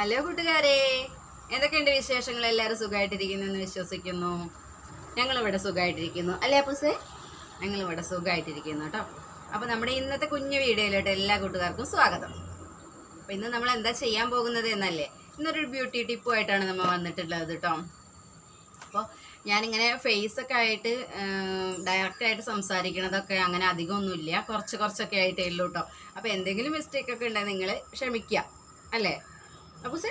Hello കൂട്ടുകാരെ. എന്തൊക്കെയുണ്ട് വിശേഷങ്ങൾ? എല്ലാവരും സുഖമായിട്ടിരിക്കുന്നു എന്ന് വിശ്വസിക്കുന്നു. ഞങ്ങളിവിടെ സുഖമായിട്ടിരിക്കുന്നു അല്ലേ അപ്പൂസേ? ഞങ്ങളിവിടെ സുഖമായിട്ടിരിക്കുന്നു കേട്ടോ. അപ്പോൾ നമ്മുടെ ഇന്നത്തെ കുഞ്ഞു വീഡിയോയിലോട്ട് എല്ലാ കൂട്ടുകാർക്കും സ്വാഗതം. അപ്പോൾ ഇന്ന് നമ്മൾ എന്താ ചെയ്യാൻ പോകുന്നത് എന്നല്ലേ? ഇന്നൊരു ബ്യൂട്ടി ടിപ്പുമായിട്ടാണ് നമ്മൾ വന്നിട്ടുള്ളത് കേട്ടോ. അപ്പോൾ ഞാനിങ്ങനെ ഫേസ് ഒക്കെ ആയിട്ട് ഡയറക്റ്റ് ആയിട്ട് സംസാരിക്കണതൊക്കെ അങ്ങനെ അധികമൊന്നുമില്ല. കുറച്ച് കുറച്ചൊക്കെ ആയിട്ടേ ഉള്ളൂ കേട്ടോ. അപ്പോൾ എന്തെങ്കിലും മിസ്റ്റേക്കൊക്കെ ഉണ്ടെങ്കിൽ നിങ്ങൾ ക്ഷമിക്കുക. അല്ലേ? അപ്പോൾ സേ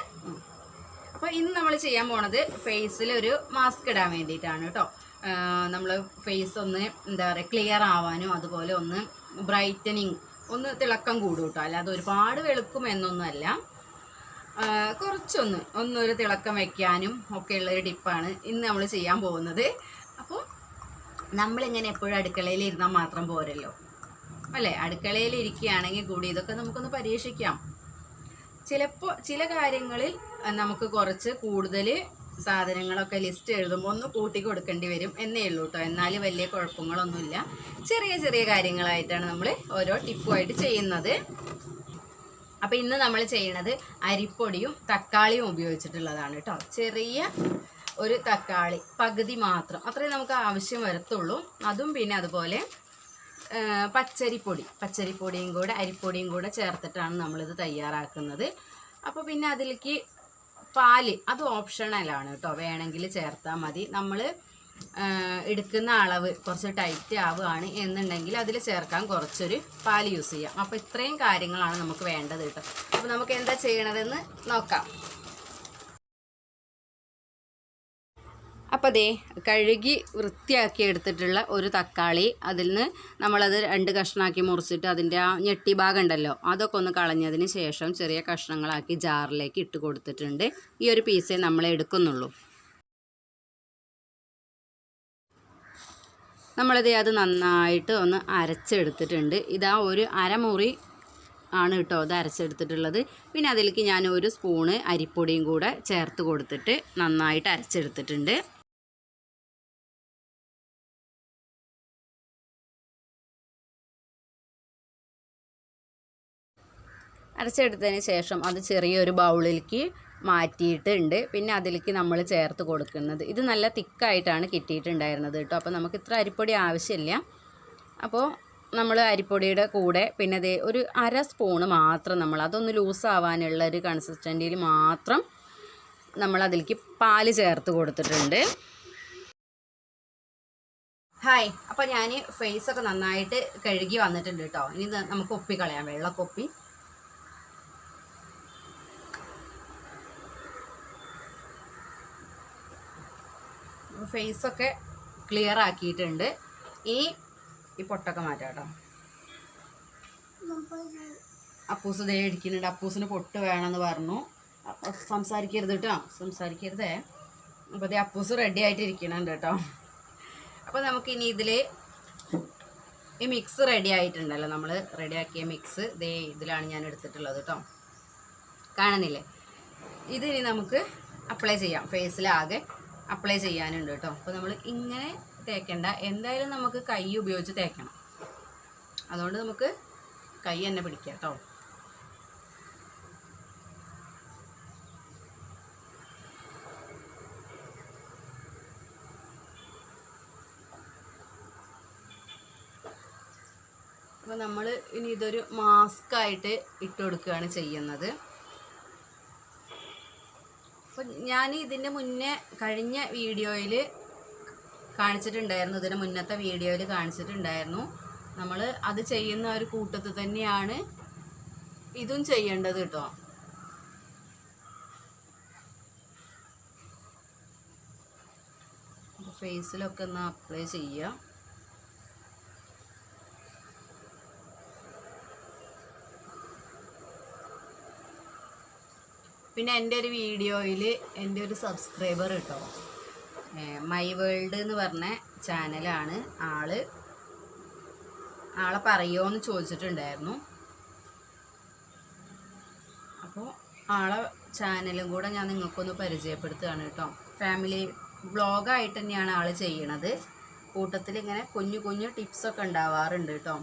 അപ്പോൾ ഇന്ന് നമ്മൾ ചെയ്യാൻ പോണത് ഫേസിൽ ഒരു മാസ്ക് ഇടാൻ വേണ്ടിയിട്ടാണ് കേട്ടോ നമ്മൾ ഫേസ് ഒന്ന് എന്താ പറയുക ക്ലിയർ ആവാനും അതുപോലെ ഒന്ന് ബ്രൈറ്റനിങ് ഒന്ന് തിളക്കം കൂടും കേട്ടോ അല്ലാതെ ഒരുപാട് വെളുക്കും എന്നൊന്നുമല്ല. കുറച്ചൊന്ന് ഒന്നൊരു തിളക്കം വയ്ക്കാനും ഒക്കെ ഉള്ളൊരു ടിപ്പാണ് ഇന്ന് നമ്മൾ ചെയ്യാൻ പോകുന്നത്. അപ്പോൾ നമ്മളിങ്ങനെ എപ്പോഴും അടുക്കളയിൽ ഇരുന്നാൽ മാത്രം പോരല്ലോ. അല്ലേ? അടുക്കളയിൽ ഇരിക്കുകയാണെങ്കിൽ കൂടി ഇതൊക്കെ നമുക്കൊന്ന് പരീക്ഷിക്കാം. ചിലപ്പോൾ ചില കാര്യങ്ങളിൽ നമുക്ക് കുറച്ച് കൂടുതൽ സാധനങ്ങളൊക്കെ ലിസ്റ്റ് എഴുതുമ്പോൾ ഒന്ന് കൂട്ടി കൊടുക്കേണ്ടി വരും എന്നേ ഉള്ളൂ കേട്ടോ എന്നാൽ വലിയ കുഴപ്പങ്ങളൊന്നുമില്ല. ചെറിയ ചെറിയ കാര്യങ്ങളായിട്ടാണ് നമ്മൾ ഓരോ ടിപ്പുമായിട്ട് ചെയ്യുന്നത്. അപ്പോൾ ഇന്ന് നമ്മൾ ചെയ്യണത് അരിപ്പൊടിയും തക്കാളിയും ഉപയോഗിച്ചിട്ടുള്ളതാണ് കേട്ടോ ചെറിയ ഒരു തക്കാളി പകുതി മാത്രം. അത്രയും നമുക്ക് ആവശ്യം വരത്തുള്ളൂ. അതും പിന്നെ അതുപോലെ പച്ചരിപ്പൊടി. പച്ചരിപ്പൊടിയും കൂടെ അരിപ്പൊടിയും കൂടെ ചേർത്തിട്ടാണ് നമ്മളിത് തയ്യാറാക്കുന്നത്. അപ്പോൾ പിന്നെ അതിലേക്ക് പാൽ. അത് ഓപ്ഷണലാണ് കേട്ടോ. വേണമെങ്കിൽ ചേർത്താൽ മതി. നമ്മൾ എടുക്കുന്ന അളവ് കുറച്ച് ടൈറ്റ് ആവുകയാണ് എന്നുണ്ടെങ്കിൽ അതിൽ ചേർക്കാൻ കുറച്ചൊരു പാൽ യൂസ് ചെയ്യാം. അപ്പോൾ ഇത്രയും കാര്യങ്ങളാണ് നമുക്ക് വേണ്ടത് കേട്ടോ. അപ്പോൾ നമുക്ക് എന്താ ചെയ്യണതെന്ന് നോക്കാം. അപ്പോൾ അതേ കഴുകി വൃത്തിയാക്കി എടുത്തിട്ടുള്ള ഒരു തക്കാളി അതിൽ നിന്ന് നമ്മളത് രണ്ട് കഷ്ണമാക്കി മുറിച്ചിട്ട് അതിന്റെ ആ ഞെട്ടി ഭാഗം ഉണ്ടല്ലോ അതൊക്കെ ഒന്ന് കളഞ്ഞതിന് ശേഷം ചെറിയ കഷ്ണങ്ങളാക്കി ജാറിലേക്ക് ഇട്ട് കൊടുത്തിട്ടുണ്ട്. ഈ ഒരു പീസേ നമ്മൾ എടുക്കുന്നുള്ളൂ. നമ്മളിത് അത് നന്നായിട്ട് ഒന്ന് അരച്ചെടുത്തിട്ടുണ്ട്. ഇതാ ഒരു അരമുറി ആണ് കേട്ടോ അത് അരച്ചെടുത്തിട്ടുള്ളത്. പിന്നെ അതിലേക്ക് ഞാൻ ഒരു സ്പൂണ് അരിപ്പൊടിയും കൂടെ ചേർത്ത് കൊടുത്തിട്ട് നന്നായിട്ട് അരച്ചെടുത്തിട്ടുണ്ട്. അരച്ചെടുത്തതിന് ശേഷം അത് ചെറിയൊരു ബൗളിലേക്ക് മാറ്റിയിട്ടുണ്ട് പിന്നെ അതിലേക്ക് നമ്മൾ ചേർത്ത് കൊടുക്കുന്നത്. ഇത് നല്ല തിക്കായിട്ടാണ് കിട്ടിയിട്ടുണ്ടായിരുന്നത് കേട്ടോ. അപ്പോൾ നമുക്ക് ഇത്ര അരിപ്പൊടി ആവശ്യമില്ല. അപ്പോൾ നമ്മൾ അരിപ്പൊടിയുടെ കൂടെ പിന്നെ ദേ ഒരു അര സ്പൂണ് മാത്രം നമ്മൾ അതൊന്ന് ലൂസാവാനുള്ള ഒരു കൺസിസ്റ്റന്റിയിൽ മാത്രം നമ്മൾ അതിലേക്ക് പാൽ ചേർത്ത് കൊടുത്തിട്ടുണ്ട്. ഹായ് അപ്പോൾ ഞാൻ ഫേസൊക്കെ നന്നായിട്ട് കഴുകി വന്നിട്ടുണ്ട് കേട്ടോ. ഇനി നമുക്ക് ഒപ്പി കളയാം. ഒപ്പി ഫേസൊക്കെ ക്ലിയർ ആക്കിയിട്ടുണ്ട്. ഈ ഈ പൊട്ടൊക്കെ മാറ്റാം കേട്ടോ അപ്പൂസ് ദേ ഇരിക്കുന്നുണ്ട്. അപ്പൂസിന് പൊട്ട് വേണമെന്ന് പറഞ്ഞു. സംസാരിക്കരുത് കേട്ടോ. സംസാരിക്കരുതേ. അപ്പോൾ ദേ അപ്പൂസ് റെഡി ആയിട്ട് ഇരിക്കുന്നുണ്ട് കേട്ടോ. അപ്പോൾ നമുക്ക് ഇനി ഇതിൽ ഈ മിക്സ് റെഡി ആയിട്ടുണ്ടല്ലോ നമ്മൾ റെഡിയാക്കിയ മിക്സ് ദേ ഇതിലാണ് ഞാൻ എടുത്തിട്ടുള്ളത് കേട്ടോ. കാണുന്നില്ലേ? ഇതിനി നമുക്ക് അപ്ലൈ ചെയ്യാം. ഫേസിലാകെ അപ്ലൈ ചെയ്യാനുണ്ട് കേട്ടോ അപ്പോൾ നമ്മൾ ഇങ്ങനെ തേക്കേണ്ട. എന്തായാലും നമുക്ക് കൈ ഉപയോഗിച്ച് തേക്കണം. അതുകൊണ്ട് നമുക്ക് കൈ തന്നെ പിടിക്കാം കേട്ടോ അപ്പോൾ നമ്മൾ ഇനി ഇതൊരു മാസ്ക് ആയിട്ട് ഇട്ട് കൊടുക്കുകയാണ് ചെയ്യുന്നത്. ഞാൻ ഇതിന്റെ മുന്നേ കഴിഞ്ഞ വീഡിയോയിൽ കാണിച്ചിട്ടുണ്ടായിരുന്നു. ഇതിന് മുന്നത്തെ വീഡിയോയിൽ കാണിച്ചിട്ടുണ്ടായിരുന്നു. നമ്മൾ അത് ചെയ്യുന്ന ഒരു കൂട്ടത്തിൽ തന്നെയാണ് ഇതും ചെയ്യേണ്ടത് കേട്ടോ. ഫേസിലൊക്കെ ഒന്ന് അപ്ലൈ ചെയ്യുക പിന്നെ എന്റെ ഒരു വീഡിയോയിൽ എന്റെ ഒരു സബ്സ്ക്രൈബർ കേട്ടോ മൈ വേൾഡ് എന്ന് പറഞ്ഞ ചാനലാണ് ആൾ. ആളെ പറയുമോ എന്ന് ചോദിച്ചിട്ടുണ്ടായിരുന്നു. അപ്പോൾ ആളെ ചാനലും കൂടെ ഞാൻ നിങ്ങൾക്കൊന്ന് പരിചയപ്പെടുത്തുകയാണ് കേട്ടോ ഫാമിലി വ്ളോഗായിട്ട് തന്നെയാണ് ആൾ ചെയ്യണത്. കൂട്ടത്തിൽ ഇങ്ങനെ കുഞ്ഞു കുഞ്ഞു ടിപ്സൊക്കെ ഉണ്ടാവാറുണ്ട് കേട്ടോ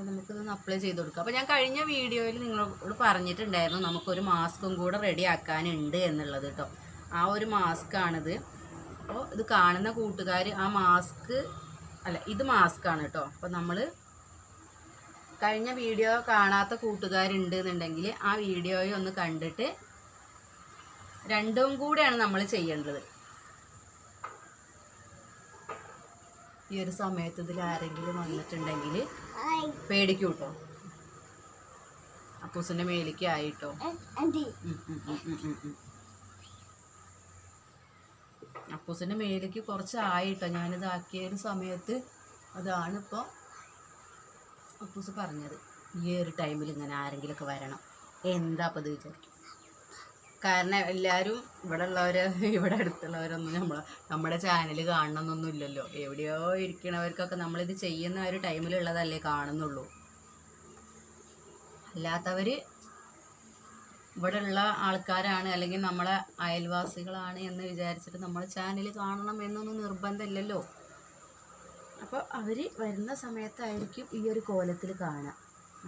അപ്പോൾ നമുക്കിതൊന്ന് അപ്ലൈ ചെയ്ത് കൊടുക്കാം. അപ്പോൾ ഞാൻ കഴിഞ്ഞ വീഡിയോയിൽ നിങ്ങളോട് പറഞ്ഞിട്ടുണ്ടായിരുന്നു നമുക്കൊരു മാസ്കും കൂടെ റെഡി ആക്കാനുണ്ട് എന്നുള്ളത് കേട്ടോ ആ ഒരു മാസ്കാണിത് അപ്പോൾ ഇത് കാണുന്ന കൂട്ടുകാർ ആ മാസ്ക് അല്ല ഇത് മാസ്കാണ് കേട്ടോ അപ്പോൾ നമ്മൾ കഴിഞ്ഞ വീഡിയോ കാണാത്ത കൂട്ടുകാരുണ്ട് എന്നുണ്ടെങ്കിൽ ആ വീഡിയോയെ ഒന്ന് കണ്ടിട്ട് രണ്ടും കൂടെയാണ് നമ്മൾ ചെയ്യേണ്ടത്. ഈ ഒരു സമയത്ത് ഇതിൽ ആരെങ്കിലും വന്നിട്ടുണ്ടെങ്കിൽ പേടിക്കൂ കേട്ടോ അപ്പൂസിന്റെ മേലേക്ക് ആയിട്ടോ. അപ്പൂസിന്റെ മേലേക്ക് കുറച്ച് ആയിട്ടോ ഞാനിത് ആക്കിയ ഒരു സമയത്ത് അതാണ് ഇപ്പോൾ അപ്പൂസ് പറഞ്ഞത്. ഈ ഒരു ടൈമിൽ ഇങ്ങനെ ആരെങ്കിലുമൊക്കെ വരണം. എന്താ അപ്പോൾ ഇത് വിചാരിക്കും? കാരണം എല്ലാവരും ഇവിടെ ഉള്ളവർ ഇവിടെ അടുത്തുള്ളവരൊന്നും നമ്മൾ നമ്മുടെ ചാനൽ കാണണമെന്നൊന്നും ഇല്ലല്ലോ എവിടെയോ ഇരിക്കണവർക്കൊക്കെ നമ്മളിത് ചെയ്യുന്ന ഒരു ടൈമിലുള്ളതല്ലേ കാണുന്നുള്ളൂ. അല്ലാത്തവർ ഇവിടെ ഉള്ള ആൾക്കാരാണ് അല്ലെങ്കിൽ നമ്മളെ അയൽവാസികളാണ് എന്ന് വിചാരിച്ചിട്ട് നമ്മളെ ചാനൽ കാണണം എന്നൊന്നും നിർബന്ധമില്ലല്ലോ. അപ്പോൾ അവർ വരുന്ന സമയത്തായിരിക്കും ഈ ഒരു കോലത്തിൽ കാണുക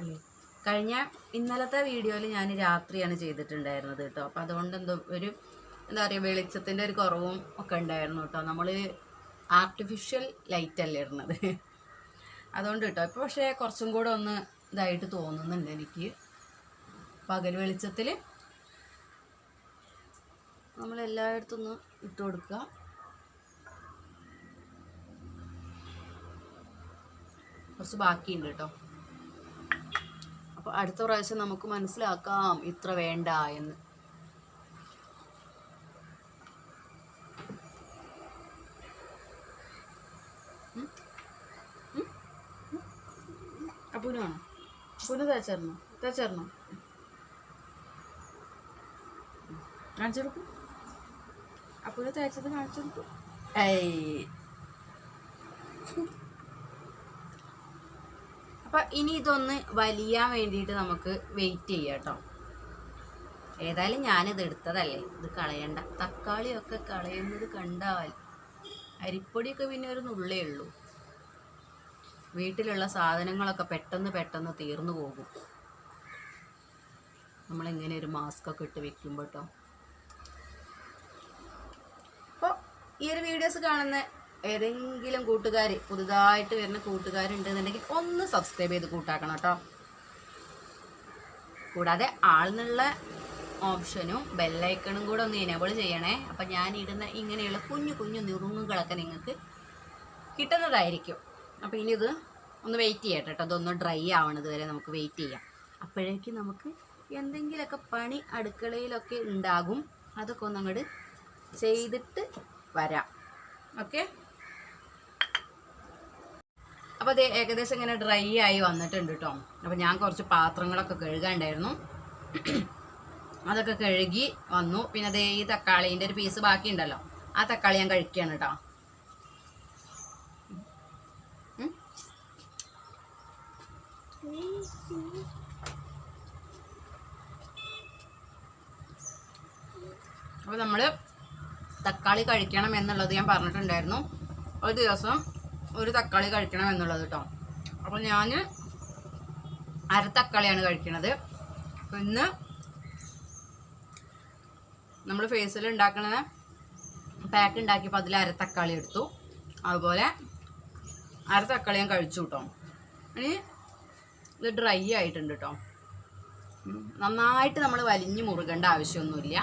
അല്ലേ? കഴിഞ്ഞ ഇന്നലത്തെ വീഡിയോയിൽ ഞാൻ രാത്രിയാണ് ചെയ്തിട്ടുണ്ടായിരുന്നത് കേട്ടോ. അപ്പോൾ അതുകൊണ്ട് എന്തോ ഒരു എന്താ പറയുക വെളിച്ചത്തിന്റെ ഒരു കുറവും ഒക്കെ ഉണ്ടായിരുന്നു കേട്ടോ. നമ്മൾ ആർട്ടിഫിഷ്യൽ ലൈറ്റ് അല്ലേ ഇടുന്നത്. അതുകൊണ്ട് കേട്ടോ. ഇപ്പോൾ പക്ഷേ കുറച്ചും കൂടെ ഒന്ന് ഇതായിട്ട് തോന്നുന്നുണ്ട് എനിക്ക്. പകൽ വെളിച്ചത്തിൽ നമ്മൾ എല്ലായിടത്തും ഒന്ന് ഇട്ട് കൊടുക്കുക. കുറച്ച് ബാക്കിയുണ്ട് കേട്ടോ. അപ്പോൾ അടുത്ത പ്രാവശ്യം നമുക്ക് മനസ്സിലാക്കാം ഇത്ര വേണ്ട എന്ന്? അപ്പൂനാണോ അപ്പൂന് തേച്ചേർന്നോ? തേച്ചേർന്നോ? കാണിച്ചു കൊടുക്കും. അപ്പൂന് തേച്ചത് കാണിച്ചു കൊടുക്കും. ഏയ് അപ്പൊ ഇനി ഇതൊന്ന് വലിയാൻ വേണ്ടിയിട്ട് നമുക്ക് വെയിറ്റ് ചെയ്യാം കേട്ടോ ഏതായാലും ഞാനിത് എടുത്തതല്ലേ? ഇത് കളയണ്ട. തക്കാളിയൊക്കെ കളയുന്നത് കണ്ടാൽ അരിപ്പൊടിയൊക്കെ പിന്നെ ഒരു നുള്ളേ ഉള്ളൂ. വീട്ടിലുള്ള സാധനങ്ങളൊക്കെ പെട്ടെന്ന് പെട്ടെന്ന് തീർന്നു പോകും. നമ്മളിങ്ങനെ ഒരു മാസ്ക് ഒക്കെ ഇട്ട് വെക്കുമ്പോൾ കേട്ടോ അപ്പോൾ ഈ ഒരു വീഡിയോസ് കാണുന്ന ഏതെങ്കിലും കൂട്ടുകാർ പുതുതായിട്ട് വരുന്ന കൂട്ടുകാരുണ്ടെന്നുണ്ടെങ്കിൽ ഒന്ന് സബ്സ്ക്രൈബ് ചെയ്ത് കൂട്ടാക്കണം കേട്ടോ. കൂടാതെ ആൾന്നുള്ള ഓപ്ഷനും ബെല്ലൈക്കണും കൂടെ ഒന്ന് എനേബിൾ ചെയ്യണേ. അപ്പം ഞാൻ ഇടുന്ന ഇങ്ങനെയുള്ള കുഞ്ഞു കുഞ്ഞു നുറുങ്ങുകളൊക്കെ നിങ്ങൾക്ക് കിട്ടുന്നതായിരിക്കും. അപ്പോൾ ഇനി ഇത് ഒന്ന് വെയിറ്റ് ചെയ്യട്ടെ കേട്ടോ. അതൊന്ന് ഡ്രൈ ആവണത് വരെ നമുക്ക് വെയിറ്റ് ചെയ്യാം. അപ്പോഴേക്കും നമുക്ക് എന്തെങ്കിലുമൊക്കെ പണി അടുക്കളയിലൊക്കെ ഉണ്ടാകും. അതൊക്കെ ഒന്ന് അങ്ങോട്ട് ചെയ്തിട്ട് വരാം. ഓക്കെ അപ്പോൾ അത് ഏകദേശം ഇങ്ങനെ ഡ്രൈ ആയി വന്നിട്ടുണ്ട് കേട്ടോ അപ്പോൾ ഞാൻ കുറച്ച് പാത്രങ്ങളൊക്കെ കഴുകാണ്ടായിരുന്നു. അതൊക്കെ കഴുകി വന്നു. പിന്നെ അതേ ഈ തക്കാളീന്റെ ഒരു പീസ് ബാക്കി ഉണ്ടല്ലോ ആ തക്കാളി ഞാൻ കഴിക്കുകയാണ് കേട്ടോ. അപ്പോൾ നമ്മൾ തക്കാളി കഴിക്കണം എന്നുള്ളത് ഞാൻ പറഞ്ഞിട്ടുണ്ടായിരുന്നു. ഒരു ദിവസം ഒരു തക്കാളി കഴിക്കണം എന്നുള്ളത് കേട്ടോ അപ്പോൾ ഞാൻ അര തക്കാളിയാണ് കഴിക്കണത്. അപ്പോൾ ഇന്ന് നമ്മൾ ഫേസിൽ ഉണ്ടാക്കുന്ന പാക്ക് ഉണ്ടാക്കിയപ്പോൾ അതിൽ അര തക്കാളി എടുത്തു. അതുപോലെ അര തക്കാളി ഞാൻ കഴിച്ചു കേട്ടോ ഇനി ഇത് ഡ്രൈ ആയിട്ടുണ്ട് കേട്ടോ നന്നായിട്ട് നമ്മൾ വലിഞ്ഞ് മുറുകേണ്ട ആവശ്യമൊന്നുമില്ല.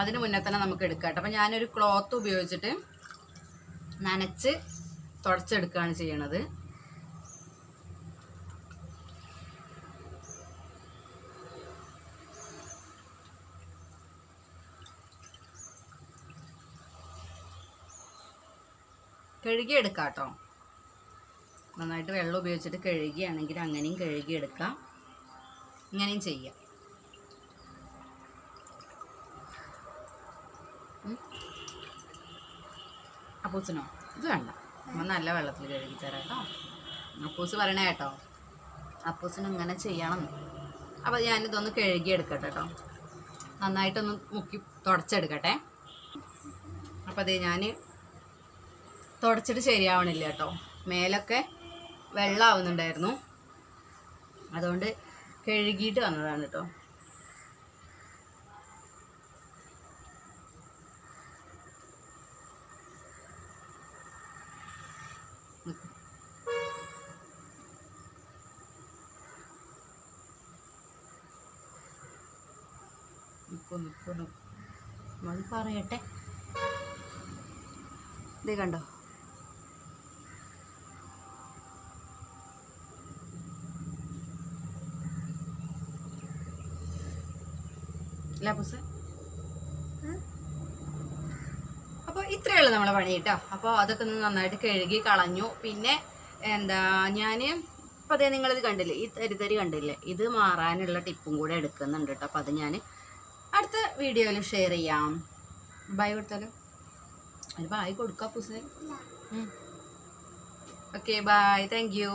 അതിന് മുന്നേ തന്നെ നമുക്ക് എടുക്കാം കേട്ടോ അപ്പം ഞാനൊരു ക്ലോത്ത് ഉപയോഗിച്ചിട്ട് നനച്ച് തുടച്ചെടുക്കുകയാണ് ചെയ്യണത്. കഴുകിയെടുക്കാം കേട്ടോ നന്നായിട്ട് വെള്ളം ഉപയോഗിച്ചിട്ട് കഴുകിയാണെങ്കിൽ അങ്ങനെയും കഴുകിയെടുക്കാം. ഇങ്ങനെയും ചെയ്യാം. അപ്പൂച്ചനോ ഇത് വേണ്ട. നമ്മൾ നല്ല വെള്ളത്തിൽ കഴുകി തരാം കേട്ടോ. അപ്പൂസ് പറയണേ കേട്ടോ അപ്പൂസിന് ഇങ്ങനെ ചെയ്യണം. അപ്പോൾ ഞാനിതൊന്ന് കഴുകിയെടുക്കട്ടെ കേട്ടോ. നന്നായിട്ടൊന്ന് മുക്കി തുടച്ചെടുക്കട്ടെ. അപ്പോൾ അതേ ഞാൻ തുടച്ചിട്ട് ശരിയാവണില്ല കേട്ടോ. മേലൊക്കെ വെള്ളമാവുന്നുണ്ടായിരുന്നു അതുകൊണ്ട് കഴുകിയിട്ട് വന്നതാണ് കേട്ടോ. നിക്കൂ മതി പറയട്ടെ. ഇത് കണ്ടോ? അല്ല പുസ് അപ്പോൾ ഉള്ളൂ നമ്മളെ പണി കേട്ടോ. അപ്പോൾ അതൊക്കെ ഒന്ന് നന്നായിട്ട് കഴുകി കളഞ്ഞു. പിന്നെ എന്താ ഞാൻ അപ്പോൾ അതേ നിങ്ങളിത് കണ്ടില്ലേ? ഈ തരിതരി കണ്ടില്ലേ? ഇത് മാറാനുള്ള ടിപ്പും കൂടെ എടുക്കുന്നുണ്ട് കേട്ടോ. അപ്പോൾ അത് ഞാൻ അടുത്ത വീഡിയോയിൽ ഷെയർ ചെയ്യാം. ബൈ കൊടുത്താലോ. ഒരു ബായ് കൊടുക്കാം പുസ്തകം ഓക്കെ ബായ് താങ്ക് യു